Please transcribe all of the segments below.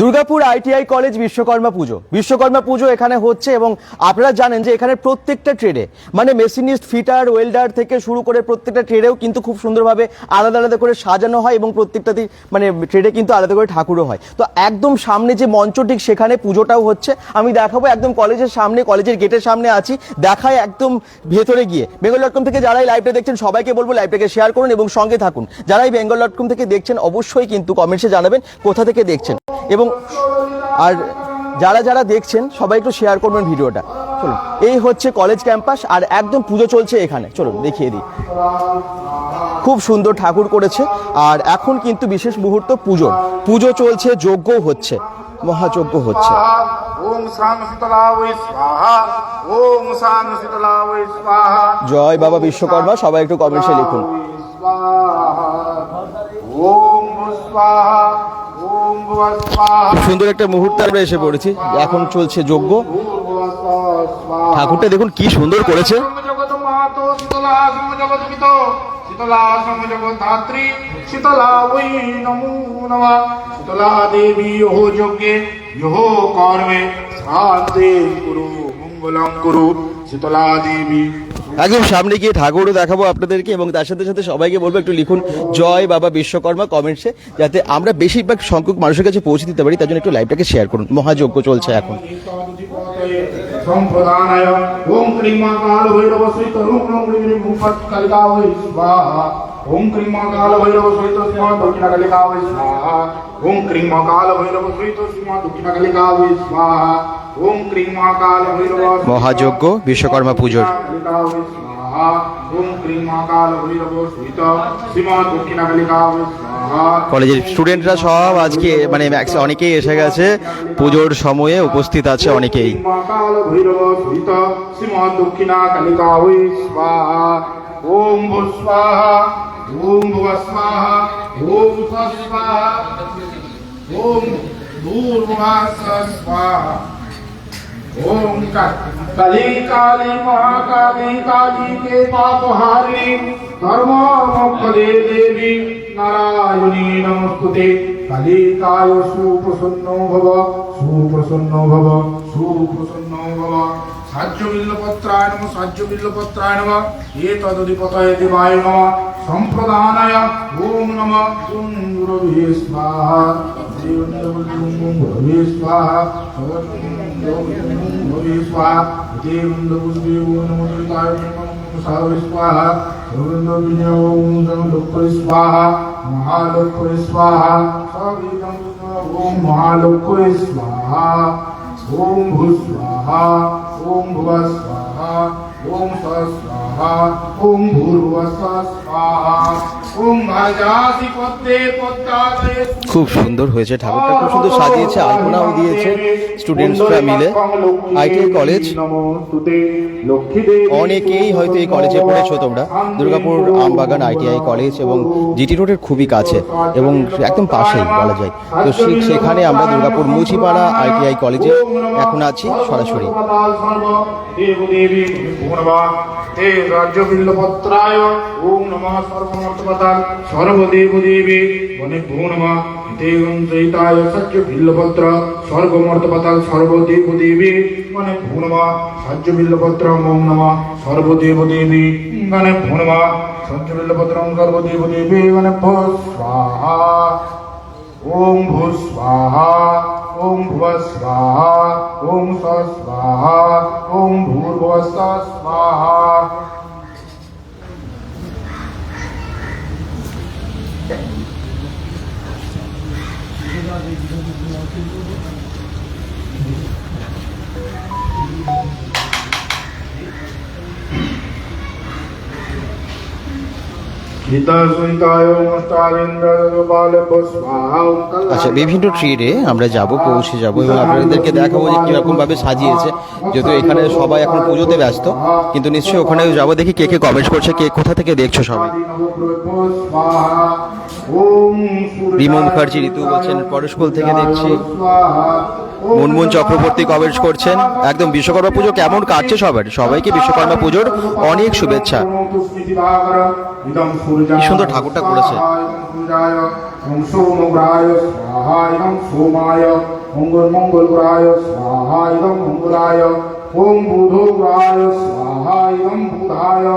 Durgapur ITI college Vishwakarma পুজো। বিশ্বকর্মা পুজো এখানে হচ্ছে এবং আপনারা জানেন যে এখানে প্রত্যেকটা ট্রেডে মানে মেশিনিস্ট, ফিটার, ওয়েল্ডার থেকে শুরু করে প্রত্যেকটা ট্রেডেও কিন্তু খুব সুন্দরভাবে আলাদা আলাদা করে সাজানো হয় এবং প্রত্যেকটাতেই মানে ট্রেডে কিন্তু আলাদা করে ঠাকুরও হয়। তো একদম সামনে যে মঞ্চ, ঠিক সেখানে পুজোটাও হচ্ছে। আমি দেখাবো একদম কলেজের সামনে, কলেজের গেটের সামনে আছি। দেখায় একদম ভেতরে গিয়ে। বেঙ্গল ডট কম থেকে যারা এই লাইভটা দেখছেন, সবাইকে বলব লাইভটাকে শেয়ার করুন এবং সঙ্গে থাকুন। যারা এই বেঙ্গল ডট কম থেকে দেখছেন, অবশ্যই কিন্তু কমেন্টসে জানাবেন কোথা থেকে দেখছেন। এবং আর যারা যারা দেখছেন সবাই একটু শেয়ার করবেন ভিডিওটা। চলুন এই হচ্ছে কলেজ ক্যাম্পাস আর একদম পুজো চলছে এখানে। চলুন দেখিয়ে দিই। খুব সুন্দর ঠাকুর করেছে আর এখন কিন্তু বিশেষ মুহূর্ত পুজো। পুজো চলছে যজ্ঞ হচ্ছে মহাযজ্ঞ হচ্ছে। জয় বাবা বিশ্বকর্মা সবাই একটু কমেন্টসে লিখুন। ওম সুন্দর একটা মুহূর্তে আমরা এসে পড়েছি এখন চলছে যজ্ঞ ঠাকুরটা দেখুন কি সুন্দর করেছে শীতলা শীতলা ওই নমো নমঃ শীতলা দেবী ইহ যজ্ঞে ইহ কর্মে শ্রাদ্ধে কুরু একদম সামনে গিয়ে ঠাকুরও দেখাবো আপনাদেরকে এবং তার সাথে সাথে সবাইকে বলব একটু লিখুন জয় বাবা বিশ্বকর্মা কমেন্টসে যাতে আমরা বেশিরভাগ সংখ্যক মানুষের কাছে পৌঁছে দিতে পারি তার জন্য একটু লাইভটাকে শেয়ার করুন। মহাযজ্ঞ চলছে এখন। সম্প্রদানায় ওম ক্রিম মা কাল ভৈরব ক্রিম ভূপত কালিকা স্বাহা। ওম ক্রিম মা কাল ভৈরব সহিত সীমা দক্ষিণ কালিকা ওই স্বাহা ওম ক্রিম মা কাল ভৈরব দক্ষিণ কালিকা ওই স্বাহা ওম ক্রিম মা কাল মহাযজ্ঞ বিশ্বকর্মা পুজোর। কলেজের স্টুডেন্টরা সব আজকে মানে অনেকেই এসে গেছে। পুজোর সময়ে উপস্থিত আছে অনেকেই। দক্ষিণা কালিকা ওম স্বাহা। ॐ भुव स्वाहा ओम स्वाहा ओम भूर्वास स्वाहा ओम कली काली महाकाली काली के पापहारी धर्मामकले देवी नारायणी नमस्तुते कलिकाय सुप्रसन्नो भव सुप्रसन्नो भव सुप्रसन्नो भव সাহায্য বিল্লপত্রায় নম সাহায্য বিল্লপত্রায় নম এ তদধিপতয়ে দেবায় নম। সম্প্রদানায় ওম নম। ওম গুরবে স্বাহা। গুরবে স্বাহা। গুরবে স্বাহা। দেবং দেবং নমস্কার সারবে স্বাহা। গোবিন্দ বিজয় ওম লক্ষ্য স্বাহা। মহালক্ষ্য স্বাহা স্বাহা। ওম ভূ স্বাহা। ওম ভুব স্বাহা ওম স স্বাহা ওম ভূর্ভুব স্বাহা খুব সুন্দর হয়েছে ঠাকুরটা খুব সুন্দর সাজিয়েছে আলপনাও দিয়েছে স্টুডেন্টসরা মিলে আইটিআই কলেজ অনেকেই হয়তো এই কলেজে পড়েছো তোমরা। দুর্গাপুর আমবাগান আইটিআই কলেজ এবং জিটি রোডের খুবই কাছে এবং একদম পাশেই বলা যায়। তো সেখানে আমরা দুর্গাপুর মুচিপাড়া আইটিআই কলেজে এখন আছি সরাসরি। রাজ্য বিল্লপত্রায় ওম নমঃ সর্বদেব দেবী বনে ভুবনবা তে গঞ্জয়িতায় সত্য বিল্লপত্র সর্বমর্তপতাল সর্বদেব দেবী মানে ভুবনবা সহ্য বিল্লপত্র ওম নমঃ সর্বদেব দেবী মানে ভুবনবা সহ্য বিল্লপত্র সর্বদেব দেবী মানে স্বাহা ওম ভূ স্বাহা ওম ভুব স্বাহা ওম স স্বাহা ওম ভূর্ভুব স্বাহা আচ্ছা বিভিন্ন ট্রেডে আমরা যাব পৌঁছে যাব এবং আপনাদেরকে দেখাবো যে কীরকম ভাবে সাজিয়েছে। যেহেতু এখানে সবাই এখন পুজোতে ব্যস্ত কিন্তু নিশ্চয়ই ওখানে যাব দেখি কে কে কমেন্ট করছে কে কোথা থেকে দেখছ সবাই। রিমা মুখার্জি ঋতু বলছেন পরশকুল থেকে দেখছি। মুনমুন চক্রবর্তী কমেন্টস করছেন একদম বিশ্বকর্মা পুজো কেমন কাটছে সবার সবাইকে বিশ্বকর্মা পুজোর অনেক শুভেচ্ছা ইদম কি সুন্দর ঠাকুরটা করেছে। ওম সোমগ্রায় স্বাহা ইদং সোমায় মঙ্গলমঙ্গলগ্রায় স্বাহা ইদং মঙ্গলায় ওম বুধগ্রায় স্বাহা ইদং বুধায়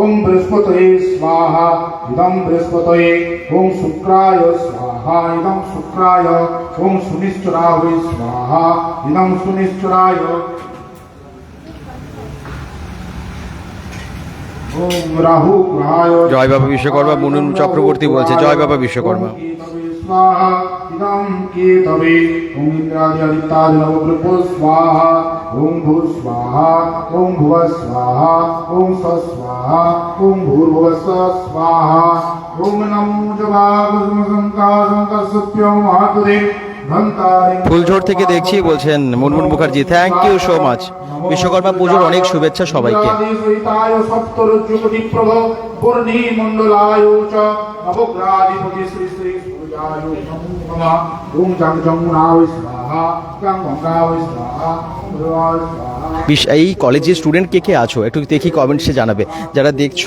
ওম বৃহস্পতয়ে স্বাহা ইদং বৃহস্পতয়ে ওম শুক্রায় স্বাহা ওম সুনিশ্চরায় স্বাহা। ইদং সুনিশ্চরায়। ওম রাহু গ্রহায় জয় বাবা বিশ্বকর্মা মুনুন চক্রবর্তী বলছে জয় বাবা বিশ্বকর্মা। स्वाहा इदं केतवे ॐ इन्द्रादित्यादि नवग्रहो स्वाहा ॐ भू स्वाहा ॐ भुवः स्वाहा ॐ स स्वाहा ॐ भूर्भुवः स स्वाहा ॐ नमो जवागसंकाशङ्करसुप्यं मातुरे भन्तारे ফুলঝোড় থেকে দেখছি বলছেন Munmun Mukherjee thank you so much Vishwakarma পুজোর অনেক শুভেচ্ছা সবাইকে সহিতায় সপ্তরজ্জুপতি প্রভ পূর্ণি মণ্ডলায় চ নবগ্রাধিপতি শ্রী শ্রী এই কলেজের স্টুডেন্ট কে কে আছো? একটু দেখি কমেন্টসে জানাবে। যারা দেখছ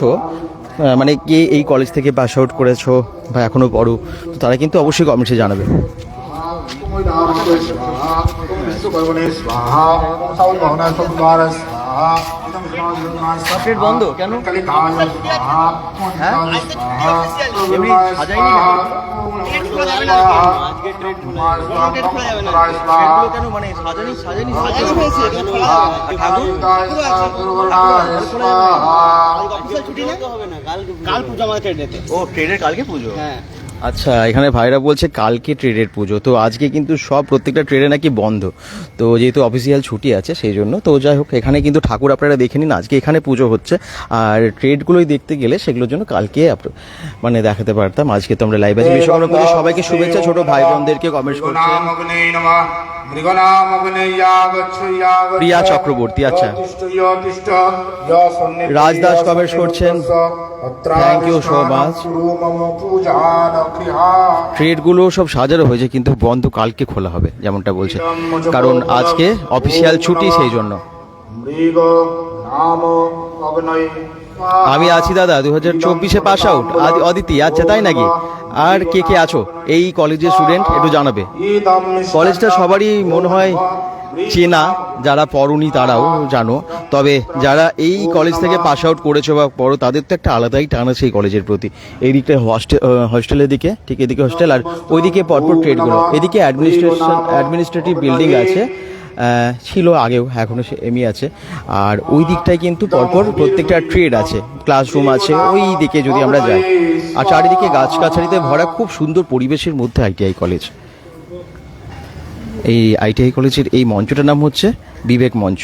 মানে কে এই কলেজ থেকে পাস আউট করেছ বা এখনও পড়ো তো তারা কিন্তু অবশ্যই কমেন্টসে জানাবে। স্বাহা। স্বাহা। বন্ধ, কেন? হ্যাঁ? এমনি সাজায়নি কেন? মানে সাজানি সাজানি কাল পুজো আমাদের ট্রেডেতে ও ট্রেডের কালকে পুজো? হ্যাঁ। আচ্ছা এখানে ভাইরা বলছে কালকে ট্রেডের পুজো তো আজকে কিন্তু সব প্রত্যেকটা ট্রেডে নাকি বন্ধ। তো যেহেতু অফিসিয়াল ছুটি আছে সেই জন্য তো যাই হোক এখানে কিন্তু ঠাকুর আপনারা দেখে নিন আজকে এখানে পুজো হচ্ছে। আর ট্রেডগুলোই দেখতে গেলে সেগুলোর জন্য কালকে মানে দেখাতে পারতাম। আজকে তো আমরা লাইভ আছি। বিশ্বকর্মা পুজো সবাইকে শুভেচ্ছা ছোট ভাই বোনদেরকে করছেন। প্রিয়া চক্রবর্তী, আচ্ছা। রাজ দাস comments করছেন। Thank you so much. ট্রেডগুলো সব সাজানো হয়েছে কিন্তু বন্ধ কালকে খোলা হবে যেমনটা বলছে। কারণ আজকে অফিসিয়াল ছুটি সেই জন্য। আমি আছি দাদা দু হাজার চব্বিশে পাস আউট অদিতি আচ্ছা তাই নাকি? আর কে কে আছো? এই কলেজের স্টুডেন্ট একটু জানাবে। কলেজটা সবারই মনে হয় চেনা যারা পড়নি তারাও জানো। তবে যারা এই কলেজ থেকে পাস আউট করেছ বা পড়ো, তাদের তো একটা আলাদাই টান আছে এই কলেজের প্রতি। এই দিকটা হস্টেল হস্টেলের দিকে, ঠিক এদিকে হস্টেল আর ওইদিকে পরপর ট্রেডগুলো এদিকে অ্যাডমিনিস্ট্রেশন অ্যাডমিনিস্ট্রেটিভ বিল্ডিং আছে ছিল আগেও এখনও সে এমই আছে। আর ওই দিকটায় কিন্তু পরপর প্রত্যেকটা ট্রেড আছে। ক্লাসরুম আছে, ওই দিকে যদি আমরা যাই। আর চারিদিকে গাছ গাছগাছালিতে ভরা খুব সুন্দর পরিবেশের মধ্যে আইটিআই কলেজ এই আইটিআই কলেজের এই মঞ্চটার নাম হচ্ছে বিবেক মঞ্চ।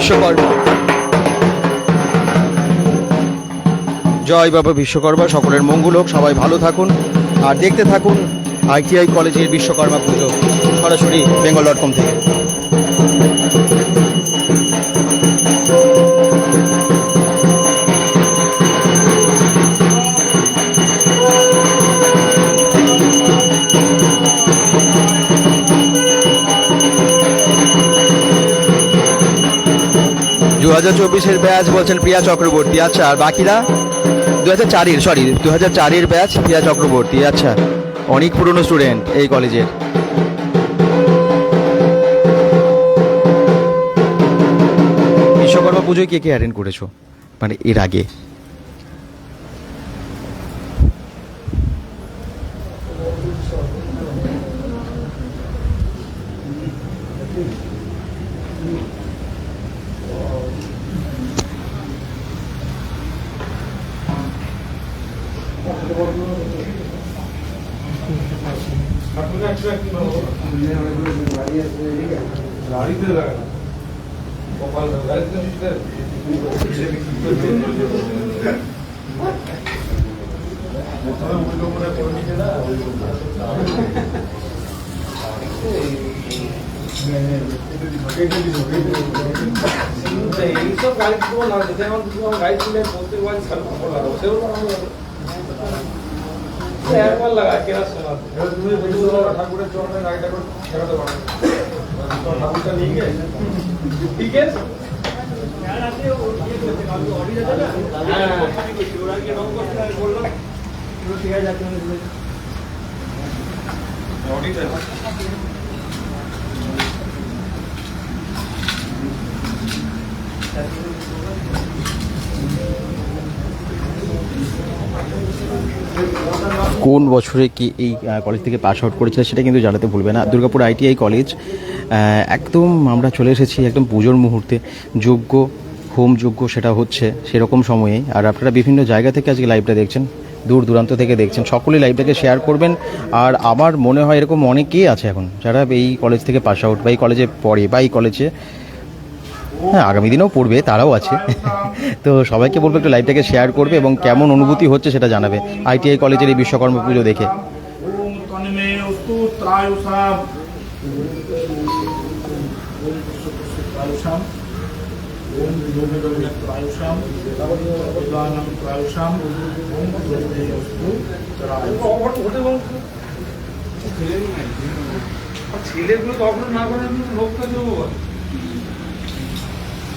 বিশ্বকর্মা। জয় বাবা বিশ্বকর্মা, সকলের মঙ্গল হোক, সবাই ভালো থাকুন। আর দেখতে থাকুন আইটিআই কলেজের বিশ্বকর্মা পুজো, সরাসরি বেঙ্গল ডট কম থেকে। হাজার চব্বিশের ব্যাচ বলছেন প্রিয়া চক্রবর্তী। আচ্ছা আর বাকিরা? দু হাজার চারের সরি দু হাজার চারের ব্যাচ প্রিয়া চক্রবর্তী। আচ্ছা অনেক পুরনো স্টুডেন্ট এই কলেজের বিশ্বকর্মা পুজোয় কে কে অ্যাটেন্ড করেছ? মানে এর আগে। এইসব গাড়ি না যেতে আমার গাড়ি তুলে প্রত্যেকবার ছাড়বো সেও ঠাকুরের চরণে গাড়িটা করে ঠেকাতে পারো ঠাকুরটা নিয়ে গিয়ে ঠিক আছে কোন বছরে কি এই কলেজ থেকে পাস আউট করেছিল সেটা কিন্তু জানাতে ভুলবে না। দুর্গাপুর আইটিআই কলেজ একদম আমরা চলে এসেছি একদম পুজোর মুহূর্তে। যোগ্য, হোম যোগ্য সেটা হচ্ছে সেরকম সময়ে। আর আপনারা বিভিন্ন জায়গা থেকে আজকে লাইভটা দেখছেন, দূর দূরান্ত থেকে দেখছেন। সকলেই লাইভটাকে শেয়ার করবেন। আর আমার মনে হয় এরকম অনেকেই আছে এখন, যারা এই কলেজ থেকে পাস আউট বা এই কলেজে পড়ে বা এই কলেজে হ্যাঁ আগামী দিনেও পড়বে, তারাও আছে। তো সবাইকে বলব একটু লাইভটাকে শেয়ার করবে এবং কেমন অনুভূতি হচ্ছে সেটা জানাবে। আইটিআই কলেজের এই বিশ্বকর্মা পুজো দেখে। ছেলেগুলো কখনো না করে লোকটা দেবো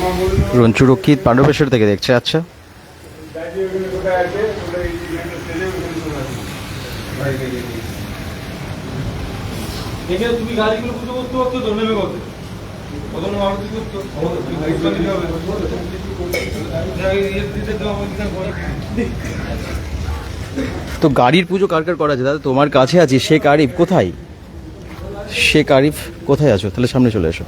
কীর্তম রঞ্চুরক্ষিত পাণ্ডবেশ্বর থেকে দেখছে আচ্ছা। তুমি গাড়িগুলো পুজো করতে পারছ কত? করতো। তো গাড়ির পুজো কার কার করা আছে? দাদা তোমার কাছে আছি শেখ আরিফ কোথায়? শেখ আরিফ কোথায় আছো? তাহলে সামনে চলে এসো।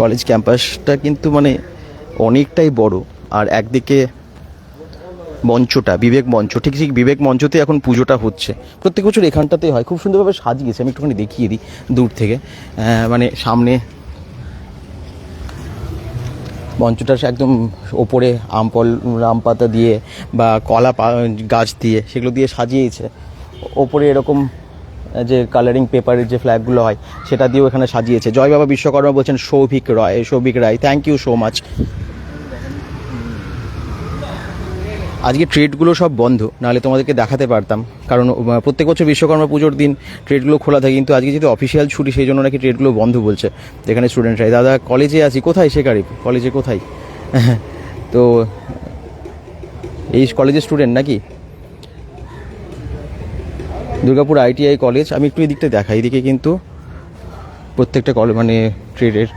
কলেজ ক্যাম্পাসটা কিন্তু মানে অনেকটাই বড়। আর একদিকে মঞ্চটা, বিবেক মঞ্চ। ঠিক ঠিক বিবেক মঞ্চতে এখন পুজোটা হচ্ছে। প্রত্যেক বছর এখানটাতেই হয়। খুব সুন্দরভাবে সাজিয়েছে। আমি একটুখানি দেখিয়ে দিই দূর থেকে। মানে সামনে মঞ্চটা একদম ওপরে আমপল আম পাতা দিয়ে বা কলা গাছ দিয়ে সেগুলো দিয়ে সাজিয়েছে। ওপরে এরকম যে কালারিং পেপারের যে ফ্ল্যাগগুলো হয়, সেটা দিয়েও এখানে সাজিয়েছে। জয় বাবা বিশ্বকর্মা বলছেন, Souvik Roy, Souvik Roy thank you so much আজকে ট্রেডগুলো সব বন্ধ, নাহলে তোমাদেরকে দেখাতে পারতাম। কারণ প্রত্যেক বছর বিশ্বকর্মা পুজোর দিন ট্রেডগুলো খোলা থাকে, কিন্তু আজকে যেহেতু অফিসিয়াল ছুটি, সেই জন্য নাকি ট্রেডগুলো বন্ধ বলছে। যেখানে স্টুডেন্টরাই দাদা কলেজে আছি, কোথায় শেখারি কলেজে কোথায়? তো, এই কলেজের স্টুডেন্ট নাকি? দুর্গাপুর আইটিআই কলেজ, আমি একটু এদিকটা দেখাই। এদিকে কিন্তু প্রত্যেকটা কলেজ মানে ট্রেডের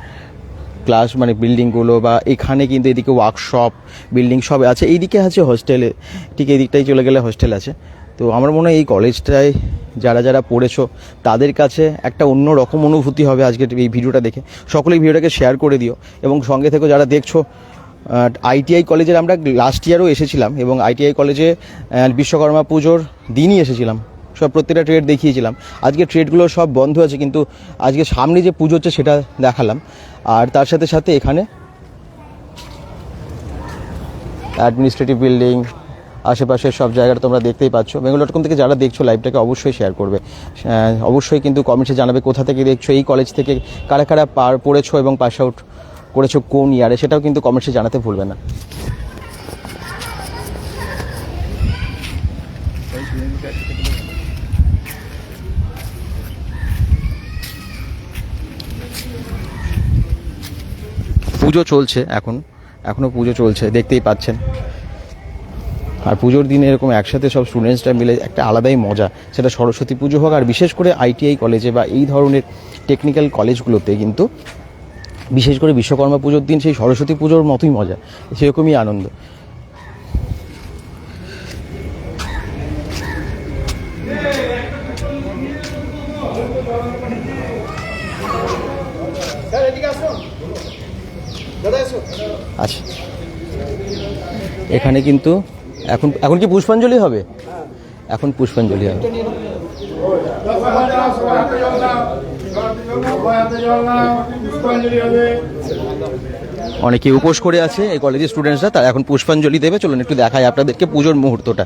ক্লাস মানে বিল্ডিংগুলো বা এখানে কিন্তু এদিকে ওয়ার্কশপ বিল্ডিং সব আছে। এইদিকে আছে হোস্টেলে ঠিক এই দিকটাই চলে গেলে হোস্টেল আছে। তো আমার মনে হয় এই কলেজটায় যারা যারা পড়েছো, তাদের কাছে একটা অন্য রকম অনুভূতি হবে আজকের এই ভিডিওটা দেখে। সকলেই ভিডিওটাকে শেয়ার করে দিও। এবং সঙ্গে থেকে যারা দেখছ আইটিআই কলেজের আমরা লাস্ট ইয়ারও এসেছিলাম এবং আইটিআই কলেজে বিশ্বকর্মা পুজোর দিনই এসেছিলাম। সব প্রত্যেকটা ট্রেড দেখিয়েছিলাম। আজকে ট্রেডগুলো সব বন্ধ আছে, কিন্তু আজকে সামনে যে পুজো হচ্ছে সেটা দেখালাম। আর তার সাথে সাথে এখানে অ্যাডমিনিস্ট্রেটিভ বিল্ডিং আশেপাশের সব জায়গাটা তোমরা দেখতেই পাচ্ছ। বেঙ্গল ডট কম থেকে যারা দেখছ লাইভটাকে অবশ্যই শেয়ার করবে। অবশ্যই কিন্তু কমেন্টসে জানাবে কোথা থেকে দেখছ, এই কলেজ থেকে কারা কারা পার পড়েছো এবং পাস আউট করেছ কোন ইয়ারে সেটাও কিন্তু কমেন্টসে জানাতে ভুলবে না। পুজো চলছে এখন এখনও পুজো চলছে, দেখতেই পাচ্ছেন। আর পুজোর দিনে এরকম একসাথে সব স্টুডেন্টসরা মিলে একটা আলাদাই মজা। সেটা সরস্বতী পুজো হোক, আর বিশেষ করে আইটিআই কলেজে বা এই ধরনের টেকনিক্যাল কলেজগুলোতে কিন্তু বিশেষ করে বিশ্বকর্মা পুজোর দিন সেই সরস্বতী পুজোর মতোই মজা, সেরকমই আনন্দ। আচ্ছা এখানে কিন্তু এখন এখন কি পুষ্পাঞ্জলি হবে? এখন পুষ্পাঞ্জলি হবে। পুষ্পাঞ্জলি অনেকে উপোস করে আছে, এই কলেজের স্টুডেন্টসরা তারা এখন পুষ্পাঞ্জলি দেবে। চলুন একটু দেখাই আপনাদেরকে পুজোর মুহূর্তটা।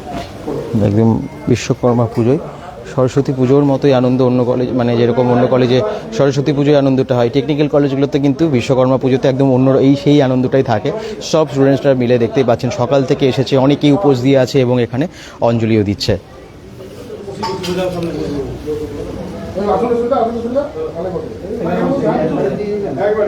একদম বিশ্বকর্মা পুজোয়। সরস্বতী পুজোর মতোই আনন্দ অন্য কলেজ মানে যেরকম অন্য কলেজে সরস্বতী পুজোয় আনন্দটা হয় টেকনিক্যাল কলেজগুলোতে কিন্তু বিশ্বকর্মা পুজোতে একদম অন্য এই সেই আনন্দটাই থাকে। সব স্টুডেন্টসরা মিলে দেখতেই পাচ্ছেন, সকাল থেকে এসেছে, অনেকেই উপোস দিয়ে আছে এবং এখানে অঞ্জলিও দিচ্ছে। একবার।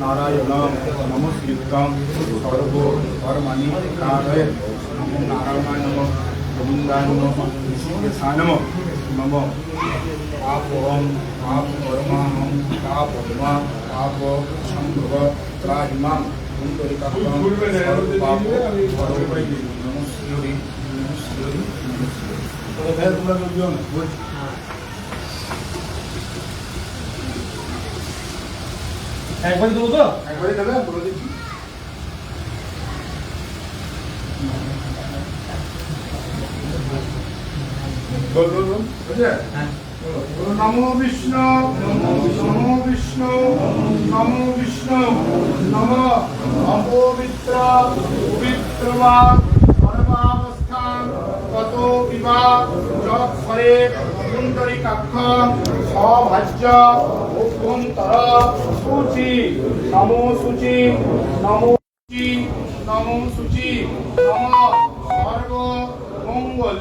নারায়ণম নমস্কৃতম সর্ব কর্মাণি কারয়ে নমো নারায়ণায় নম গোবিন্দায় নম ঋষিকেশায় নম নম পাপহম পাপ কর্মাহম পাপমা পাপ সম্ভব ত্রাহিমাম কুণ্ডলিকাক্ষম সর্বপাপ পরোপরি নমস্কারি নমস্কারি একবারই দেবো তো? একবারে দেবে বলে দিচ্ছি। বলো, নমো বিষ্ণু নমো বিষ্ণু নমো বিষ্ণু নম অপবিত্র পবিত্রমা সর্বাবস্থান তত বিবা যৎ ফলে কুণ্ডলিকাক্ষ সভাজ্য অভ্যন্তর সূচি, নমো সূচি নমো সূচি নমো সূচি, নম সর্ব মঙ্গল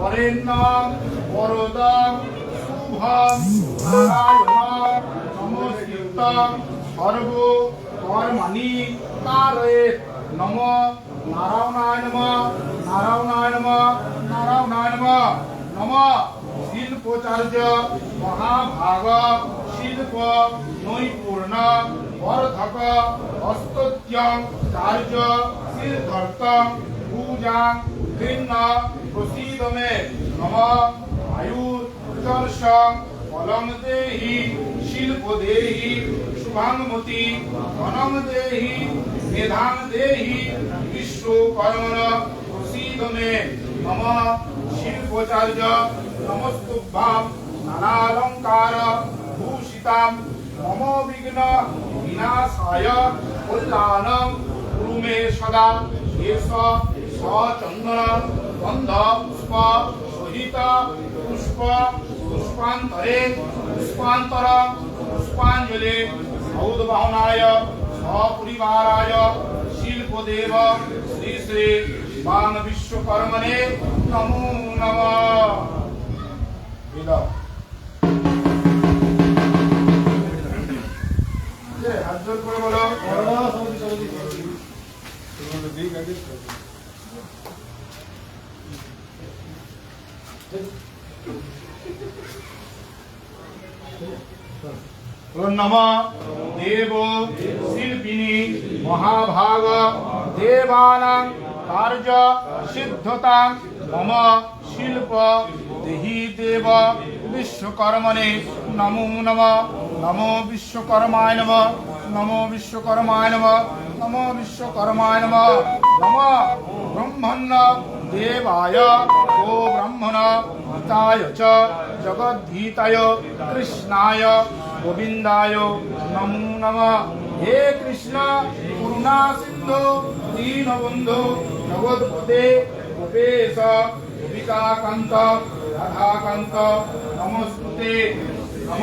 বরেণ্যম বরদম শুভম নারায়ণ নমস্কৃতম সর্ব কর্মাণি কারয়ে নম নারায়ণায় নম নারায়ণায় নম নারায়ণায় নম নম শিল্পচার্য মহাভাগ শিল্প নৈপুর্ণ বর্ধক হস্তত্যং চার্য সিদ্ধর্তং পূজাং গৃহ্ণ প্রসীদ নম আয়ুর দর্শং ফলং দেহি শিল্প দেহি শুভাংমতি ধনং দেহি মেধাং দেহি বিশ্বকর্মণ প্রসীদ নম শিল্পচার্য নমস্তুভ্যাম নানালঙ্কার भूषितां मम विघ्न विनाशाय कल्याणं कुरु मे सदा। एष सचन्दन गन्ध पुष्प, सहित पुष्प, पुष्पान्तरे, पुष्पान्तर, पुष्पाञ्जले औदभावनाय सपरिवाराय, शिल्पदेव, श्री श्री मान विश्वकर्मणे नमो। नमः নম দেব শিল্পিনী মহাভাগ দেবানাং কার্য সিদ্ধতাং মম শিল্প দেহি দেব বিশ্বকর্মণে নমো নম নমো বিশ্বকর্মায় নম নমো বিশ্বকর্মায় নম নমো বিশ্বকর্মায় নম নম ব্রহ্মণ্য দেবায় ও ব্রাহ্মণ হিতায় চ জগদ্ধিতায় কৃষ্ণায় গোবিন্দায় নমো নম হে কৃষ্ণ করুণা সিন্ধু দীনবন্ধু জগৎপতে গোপেশ গোপিকাকান্ত রাধাকান্ত নমস্তুতে নম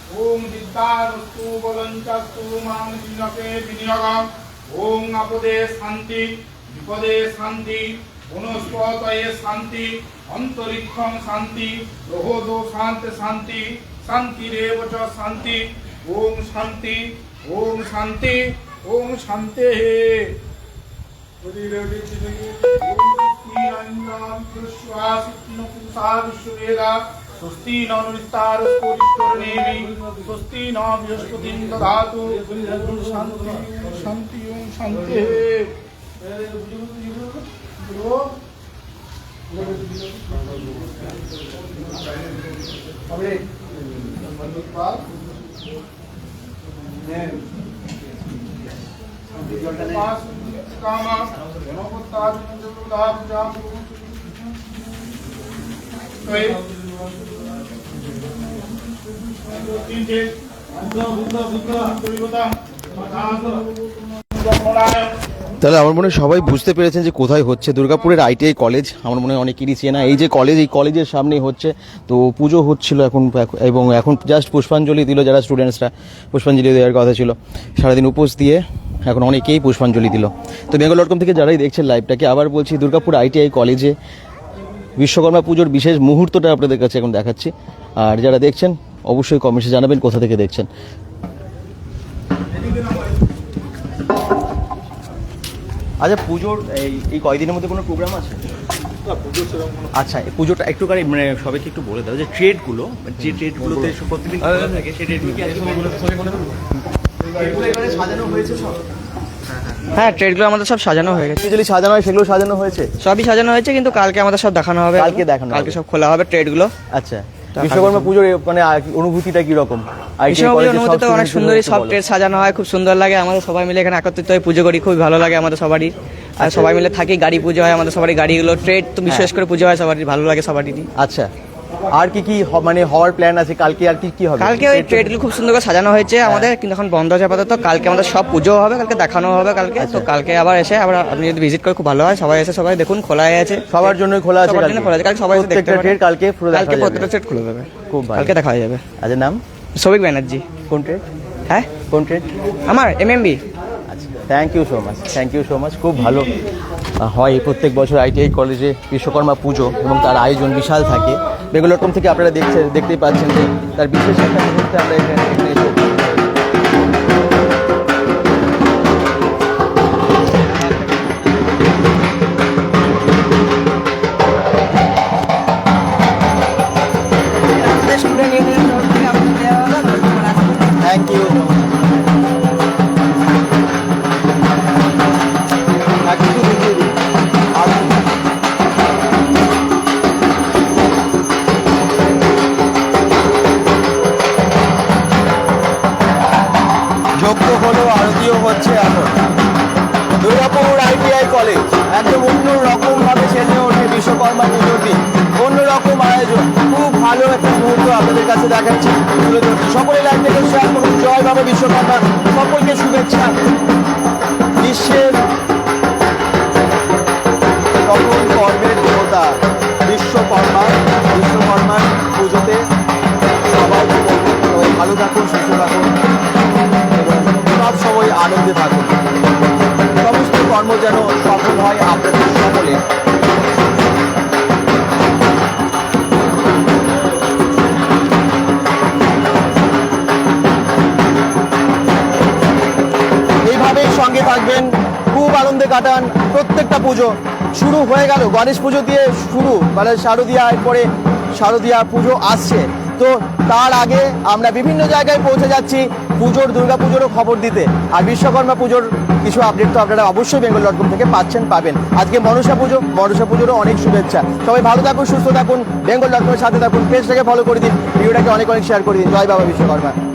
ওম বিদ্যারস্তু বলঞ্চস্তু মাং বিনকে বিনিয়োগম ওম আপদে শান্তি বিপদে শান্তি বনস্পতয়ে শান্তি অন্তরিক্ষং শান্তি রোহদো শান্তি শান্তি শান্তিরেব চ শান্তি ওম শান্তি ওম শান্তি ওম শান্তি স্বস্তি ননুস্তারস্ফুরিষ্টর্ণেমি স্বস্তি ন বৃহস্পতিং দদাতু শান্তি শান্তি ওম শান্তি। হবে কামা তাহলে আমার মনে সবাই বুঝতে পেরেছেন যে কোথায় হচ্ছে। দুর্গাপুরের আইটিআই কলেজ, আমার মনে হয় অনেকেরই চেনা এই যে কলেজ, এই কলেজের সামনেই হচ্ছে। তো পুজো হচ্ছিল এখন, এবং এখন জাস্ট পুষ্পাঞ্জলি দিল যারা স্টুডেন্টসরা পুষ্পাঞ্জলি দেওয়ার কথা ছিল। সারাদিন উপোস দিয়ে এখন অনেকেই পুষ্পাঞ্জলি দিল। তো বেঙ্গল ডট কম থেকে যারাই দেখছেন লাইভটাকে আবার বলছি, দুর্গাপুর আইটিআই কলেজে বিশ্বকর্মা পুজোর বিশেষ মুহূর্তটা আপনাদের কাছে এখন দেখাচ্ছি। আর যারা দেখছেন অবশ্যই কমেন্টে জানাবেন কোথা থেকে দেখছেন। আচ্ছা পুজোর এই এই কয়দিনের মধ্যে কোনো প্রোগ্রাম আছে? আচ্ছা এই পুজোটা একটুখানি মানে সবাইকে একটু বলে দাও যে ট্রেডগুলো যে ট্রেডগুলোতে প্রতিদিন থাকে সেই ট্রেডগুলো সাজানো হয়েছে সব। হ্যাঁ ট্রেডগুলো আমাদের সব সাজানো হয়ে গেছে। যেগুলি সাজানো হয় সেগুলো সাজানো হয়েছে? সবই সাজানো হয়েছে কিন্তু কালকে আমাদের সব দেখানো হবে। কালকে দেখানো কালকে সব খোলা হবে ট্রেডগুলো আচ্ছা। বিশ্বকর্মা পুজোর মানে অনুভূতিটা কি রকম অনুমতি তো অনেক সুন্দরই সব ট্রেড সাজানো হয় খুব সুন্দর লাগে। আমাদের সবাই মিলে এখানে একত্রিত হয়ে পুজো করি খুব ভালো লাগে আমাদের সবারই। আর সবাই মিলে থাকি গাড়ি পুজো হয় আমাদের সবারই গাড়িগুলো। ট্রেড তো বিশেষ করে পুজো হয় সবারই ভালো লাগে সবারই। আচ্ছা। আর কি কি মানে হওয়ার প্ল্যান আছে? কালকে আর কি কি হবে? কালকে ওই ট্রেডগুলো খুব সুন্দর করে সাজানো হয়েছে আমাদের কিন্তু এখন বন্ধ আছে আপাতত। কালকে আমাদের সব পুজো হবে কালকে দেখানো হবে কালকে। তো কালকে আবার এসে আবার আপনি যদি ভিজিট করে খুব ভালো হয় সবাই এসে সবাই দেখুন খোলাই আছে। সবার জন্যই খোলা আছে সবার কালকে। জন্য খোলা আছে। কালকে সবাই এসে দেখতে প্রত্যেকটা পারে ট্রেড কালকে পুরো কালকে। প্রত্যেকটা ট্রেড খুলে দেবে। খুব ভালো। কালকে দেখা হয়ে যাবে। আচ্ছা নাম? সৌভিক ব্যানার্জি। কোন ট্রেড হ্যাঁ? কোন ট্রেড আমার এমএমবি আচ্ছা thank you so much thank you so much খুব ভালো হয়। প্রত্যেক বছর আইটিআই কলেজে বিশ্বকর্মা পুজো এবং তার আয়োজন বিশাল থাকে। কম থেকে আপনারা দেখছেন দেখতেই পাচ্ছেন যে তার বিশেষ একটা মুহূর্তে আমরা এখানে এখানে থাকুন সুস্থ থাকুন আনন্দে থাকুন। সমস্ত কর্ম যেন সফল হয়, আপনাদের সকলে এইভাবেই সঙ্গে থাকবেন, খুব আনন্দে কাটান, প্রত্যেকটা পুজো। শুরু হয়ে গেল, গণেশ পুজো দিয়ে শুরু মানে শারদীয়া এরপরে শারদীয়া পুজো আসছে। তো তার আগে আমরা বিভিন্ন জায়গায় পৌঁছে যাচ্ছি পুজোর, দুর্গা পুজোরও খবর দিতে। আর বিশ্বকর্মা পুজোর কিছু আপডেট তো আপনারা অবশ্যই বেঙ্গল ডট কম থেকে পাচ্ছেন, পাবেন। আজকে মনসা পুজো, মনসা পুজোরও অনেক শুভেচ্ছা। সবাই ভালো থাকুন, সুস্থ থাকুন বেঙ্গল ডট কমের সাথে থাকুন পেজটাকে ফলো করে দিন, ভিডিওটাকে অনেক অনেক শেয়ার করে দিন। জয় বাবা বিশ্বকর্মা।